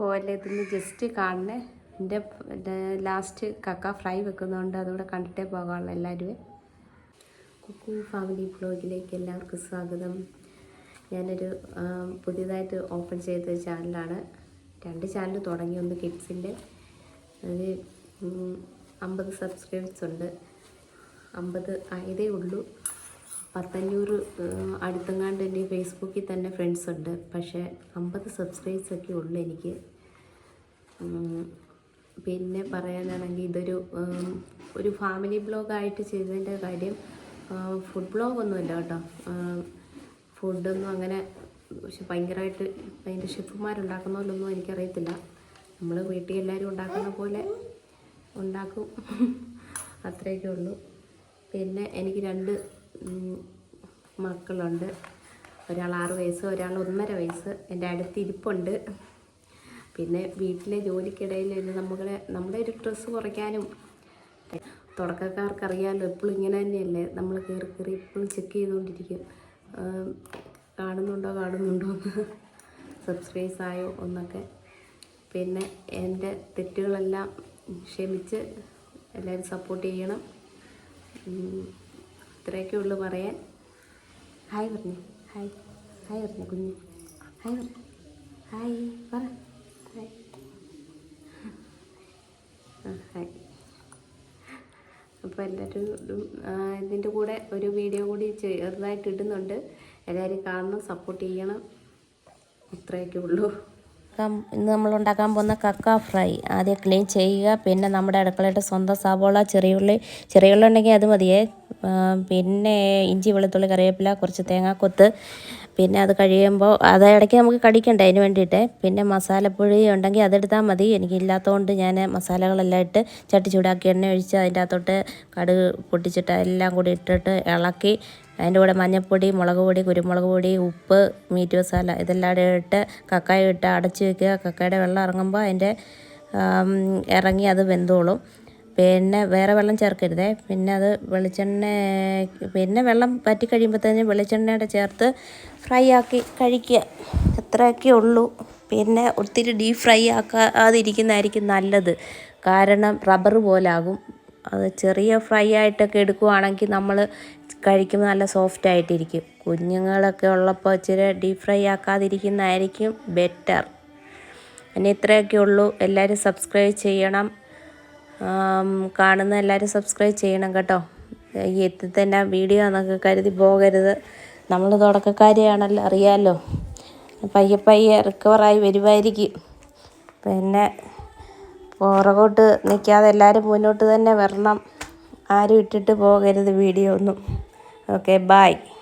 പോലെ ഇതിന് ജസ്റ്റ് കാണണേ. എന്റെ ലാസ്റ്റ് കക്ക ഫ്രൈ വെക്കുന്നതുകൊണ്ട് അതുകൂടെ കണ്ടിട്ടേ പോകാനുള്ള എല്ലാവരും കുക്കു ഫാമിലി ബ്ലോഗിലേക്ക് എല്ലാവർക്കും സ്വാഗതം. ഞാനൊരു പുതിയതായിട്ട് ഓപ്പൺ ചെയ്ത ചാനലാണ് രണ്ട് ചാനൽ തുടങ്ങി ഒന്ന് കിഡ്സിന്റെ. അത് അമ്പത് സബ്സ്ക്രൈബേഴ്സ് ഉണ്ട്. അമ്പത് ആയതേ ഉള്ളൂ. പത്തഞ്ഞൂറ് അടുത്തങ്ങാണ്ട് എന്റെ ഫേസ്ബുക്കിൽ തന്നെ ഫ്രണ്ട്സ് ഉണ്ട്. പക്ഷേ അമ്പത് സബ്സ്ക്രൈബ്സൊക്കെ ഉള്ളു എനിക്ക്. പിന്നെ പറയാനാണെങ്കിൽ ഇതൊരു ഒരു ഫാമിലി ബ്ലോഗായിട്ട് ചെയ്തതിന്റെ കാര്യം ഫുഡ് ബ്ലോഗൊന്നുമില്ല കേട്ടോ. ഫുഡൊന്നും അങ്ങനെ പക്ഷെ ഭയങ്കരമായിട്ട് അതിന്റെ ഷെഫുമാരുണ്ടാക്കുന്ന പോലൊന്നും എനിക്കറിയത്തില്ല. നമ്മൾ വീട്ടിൽ എല്ലാവരും ഉണ്ടാക്കുന്ന പോലെ ഉണ്ടാക്കും. അത്രയൊക്കെ ഉള്ളൂ. പിന്നെ എനിക്ക് രണ്ട് മക്കളുണ്ട്. ഒരാൾ ആറ് വയസ്സ് ഒരാൾ ഒന്നര വയസ്സ്. എന്റെ അടുത്ത് ഇരിപ്പുണ്ട്. പിന്നെ വീട്ടിലെ ജോലിക്കിടയിൽ നമ്മളെ നമ്മുടെ ഒരു സ്ട്രെസ് കുറയ്ക്കാനും തുടക്കക്കാർക്കറിയാമല്ലോ എപ്പോഴും ഇങ്ങനെ തന്നെയല്ലേ? നമ്മൾ കയറി കയറി എപ്പോഴും ചെക്ക് ചെയ്തുകൊണ്ടിരിക്കും. കാണുന്നുണ്ടോ കാണുന്നുണ്ടോ എന്ന് സബ്സ്ക്രൈബ് ആയോ ഒന്നൊക്കെ പിന്നെ എന്റെ തെറ്റുകളെല്ലാം ക്ഷമിച്ച് എല്ലാവരും സപ്പോർട്ട് ചെയ്യണം. ഇത്രയൊക്കെ ഉള്ളു പറയാൻ. ഹായ് പറഞ്ഞു. ഹായ് ഹായ് പറഞ്ഞു കുഞ്ഞ്. ഹായ് പറഞ്ഞു. ഹായ് പറ. ഹായ് ആ ഹായ് അപ്പോൾ എല്ലാവരും ഇതും, ഇതിന്റെ കൂടെ ഒരു വീഡിയോ കൂടി ചെറുതായിട്ട് ഇടുന്നുണ്ട്. എല്ലാവരും കാണണം സപ്പോർട്ട് ചെയ്യണം. ഇത്രയൊക്കെ ഉള്ളൂ. ഇന്ന് നമ്മൾ ഉണ്ടാക്കാൻ പോകുന്ന കക്ക ഫ്രൈ. ആദ്യം ക്ലീൻ ചെയ്യുക. പിന്നെ നമ്മുടെ അടുക്കളയുടെ സ്വന്തം സവോള ചെറിയുള്ളി ചെറിയുള്ളി ഉണ്ടെങ്കിൽ അത് മതിയേ. പിന്നെ ഇഞ്ചി വെളുത്തുള്ളി കറിവേപ്പില കുറച്ച് തേങ്ങാക്കൊത്ത്. പിന്നെ അത് കഴിയുമ്പോൾ അത് ഇടയ്ക്ക് നമുക്ക് കടിക്കണ്ടേ അതിന് വേണ്ടിയിട്ട്. പിന്നെ മസാലപ്പൊടി ഉണ്ടെങ്കിൽ അതെടുത്താൽ മതി. എനിക്കില്ലാത്തതുകൊണ്ട് ഞാൻ മസാലകളെല്ലാം ഇട്ട് ചട്ടി ചൂടാക്കി എണ്ണ ഒഴിച്ച് അതിന്റെ അകത്തോട്ട് കടുക് പൊട്ടിച്ചിട്ട് എല്ലാം കൂടി ഇട്ടിട്ട് ഇളക്കി അതിന്റെ കൂടെ മഞ്ഞൾപ്പൊടി മുളക് പൊടി കുരുമുളക് പൊടി ഉപ്പ് മീറ്റ് മസാല ഇതെല്ലാം ഇട്ട് കക്കായ ഇട്ട് അടച്ച് വെക്കുക. കക്കയുടെ വെള്ളം ഇറങ്ങുമ്പോൾ അതിന്റെ ഇറങ്ങി അത് വെന്തോളും. പിന്നെ വേറെ വെള്ളം ചേർക്കരുതേ. പിന്നെ അത് വെളിച്ചെണ്ണ പിന്നെ വെള്ളം വറ്റി തന്നെ വെളിച്ചെണ്ണയുടെ ചേർത്ത് ഫ്രൈ ആക്കി കഴിക്കുക. അത്രയൊക്കെ ഉള്ളൂ. പിന്നെ ഒത്തിരി ഡീപ് ഫ്രൈ ആക്കാതിരിക്കുന്നതായിരിക്കും നല്ലത്. കാരണം റബ്ബർ പോലാകും. അത് ചെറിയ ഫ്രൈ ആയിട്ടൊക്കെ എടുക്കുവാണെങ്കിൽ നമ്മൾ കഴിക്കുമ്പോൾ നല്ല സോഫ്റ്റ് ആയിട്ടിരിക്കും. കുഞ്ഞുങ്ങളൊക്കെ ഉള്ളപ്പോൾ ഇച്ചിരി ഡീപ് ഫ്രൈ ആക്കാതിരിക്കുന്നതായിരിക്കും ബെറ്റർ. പിന്നെ ഇത്രയൊക്കെ ഉള്ളൂ. എല്ലാവരും സബ്സ്ക്രൈബ് ചെയ്യണം. കാണുന്ന എല്ലാവരും സബ്സ്ക്രൈബ് ചെയ്യണം കേട്ടോ. ഈ എത്തി തന്നെ വീഡിയോ എന്നൊക്കെ കരുതി പോകരുത്. നമ്മൾ തുടക്കക്കാരിയാണല്ലോ അറിയാമല്ലോ പയ്യെ പയ്യെ റിക്കവറായി വരുമായിരിക്കും പിന്നെ പുറകോട്ട് നിൽക്കാതെ എല്ലാവരും മുന്നോട്ട് തന്നെ വരണം. ആരും ഇട്ടിട്ട് പോകരുത് വീഡിയോ ഒന്നും. Okay bye